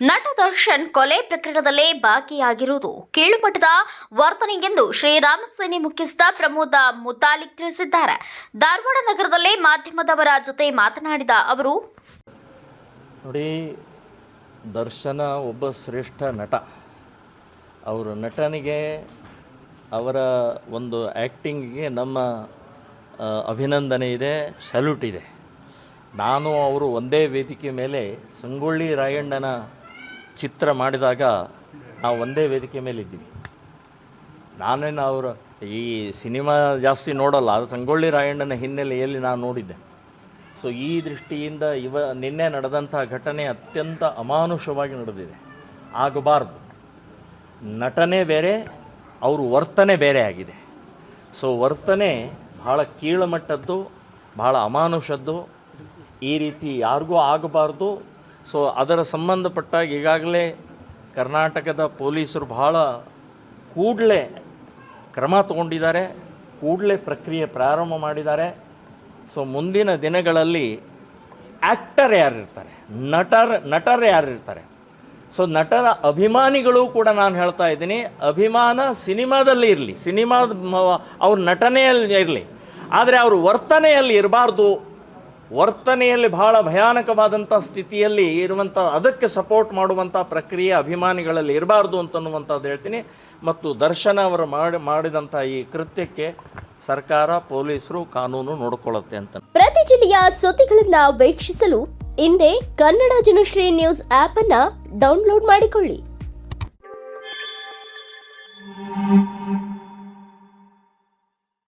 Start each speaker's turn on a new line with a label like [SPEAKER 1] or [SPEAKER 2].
[SPEAKER 1] ನಟ ದರ್ಶನ್ ಕೊಲೆ ಪ್ರಕರಣದಲ್ಲೇ ಭಾಗಿಯಾಗಿರುವುದು ಕೀಳುಮಟ್ಟದ ವರ್ತನೆಗೆಂದು ಶ್ರೀರಾಮ ಸೇನೆ ಮುಖ್ಯಸ್ಥ ಪ್ರಮೋದ ಮುತಾಲಿಕ್ ತಿಳಿಸಿದ್ದಾರೆ. ಧಾರವಾಡ ನಗರದಲ್ಲಿ ಮಾಧ್ಯಮದವರ ಜೊತೆ ಮಾತನಾಡಿದ ಅವರು,
[SPEAKER 2] ನೋಡಿ, ದರ್ಶನ ಒಬ್ಬ ಶ್ರೇಷ್ಠ ನಟ. ಅವರ ನಟನಿಗೆ, ಅವರ ಒಂದು ಆ್ಯಕ್ಟಿಂಗಿಗೆ ನಮ್ಮ ಅಭಿನಂದನೆ ಇದೆ, ಸಲ್ಯೂಟ್ ಇದೆ. ನಾನು ಅವರು ಒಂದೇ ವೇದಿಕೆ ಮೇಲೆ ಸಂಗೊಳ್ಳಿ ರಾಯಣ್ಣನ ಚಿತ್ರ ಮಾಡಿದಾಗ ನಾವು ಒಂದೇ ವೇದಿಕೆ ಮೇಲೆ ಇದ್ದೀವಿ. ನಾನೇನು ಅವರು ಈ ಸಿನಿಮಾ ಜಾಸ್ತಿ ನೋಡಲ್ಲ, ಅದು ಸಂಗೊಳ್ಳಿ ರಾಯಣ್ಣನ ಹಿನ್ನೆಲೆಯಲ್ಲಿ ನಾನು ನೋಡಿದ್ದೆ. ಸೊ ಈ ದೃಷ್ಟಿಯಿಂದ ಇವ ನಿನ್ನೆ ನಡೆದಂತಹ ಘಟನೆ ಅತ್ಯಂತ ಅಮಾನುಷವಾಗಿ ನಡೆದಿದೆ. ಆಗಬಾರ್ದು. ನಟನೆ ಬೇರೆ, ಅವರು ವರ್ತನೆ ಬೇರೆ ಆಗಿದೆ. ಸೊ ವರ್ತನೆ ಭಾಳ ಕೀಳುಮಟ್ಟದ್ದು ಭಾಳ ಅಮಾನುಷದ್ದು, ಈ ರೀತಿ ಯಾರಿಗೂ ಆಗಬಾರ್ದು. ಸೊ ಅದರ ಸಂಬಂಧಪಟ್ಟಾಗ ಈಗಾಗಲೇ ಕರ್ನಾಟಕದ ಪೊಲೀಸರು ಬಹಳ ಕೂಡಲೇ ಕ್ರಮ ತಗೊಂಡಿದ್ದಾರೆ, ಕೂಡಲೇ ಪ್ರಕ್ರಿಯೆ ಪ್ರಾರಂಭ ಮಾಡಿದ್ದಾರೆ. ಸೊ ಮುಂದಿನ ದಿನಗಳಲ್ಲಿ ಆ್ಯಕ್ಟರ್ ಯಾರಿರ್ತಾರೆ? ನಟರ್ ನಟರ್ ಯಾರಿರ್ತಾರೆ? ಸೊ ನಟರ ಅಭಿಮಾನಿಗಳು ಕೂಡ ನಾನು ಹೇಳ್ತಾ ಇದ್ದೀನಿ, ಅಭಿಮಾನ ಸಿನಿಮಾದಲ್ಲಿ ಇರಲಿ. ಸಿನಿಮಾದ ಅವ್ರ ನಟನೆಯಲ್ಲಿ ಇರಲಿ. ಆದರೆ ಅವರು ವರ್ತನೆಯಲ್ಲಿ ಇರಬಾರ್ದು ವರ್ತನೆಯಲ್ಲಿ ಬಹಳ ಭಯಾನಕವಾದಂಥ ಸ್ಥಿತಿಯಲ್ಲಿ ಇರುವಂಥ ಅದಕ್ಕೆ ಸಪೋರ್ಟ್ ಮಾಡುವಂಥ ಪ್ರಕ್ರಿಯೆ ಅಭಿಮಾನಿಗಳಲ್ಲಿ ಇರಬಾರ್ದು ಅಂತನ್ನುವಂಥದ್ದು ಹೇಳ್ತೀನಿ. ಮತ್ತು ದರ್ಶನ ಅವರು ಮಾಡಿ ಮಾಡಿದಂಥ ಈ ಕೃತ್ಯಕ್ಕೆ ಸರ್ಕಾರ, ಪೊಲೀಸರು ಕಾನೂನು ನೋಡಿಕೊಳ್ಳುತ್ತೆ ಅಂತ.
[SPEAKER 3] ಪ್ರತಿ ಜಿಲ್ಲೆಯ ಸುದ್ದಿಗಳನ್ನು ವೀಕ್ಷಿಸಲು ಹಿಂದೆ ಕನ್ನಡ ಜನಶ್ರೀ ನ್ಯೂಸ್ ಆಪ್ ಅನ್ನ ಡೌನ್ಲೋಡ್ ಮಾಡಿಕೊಳ್ಳಿ.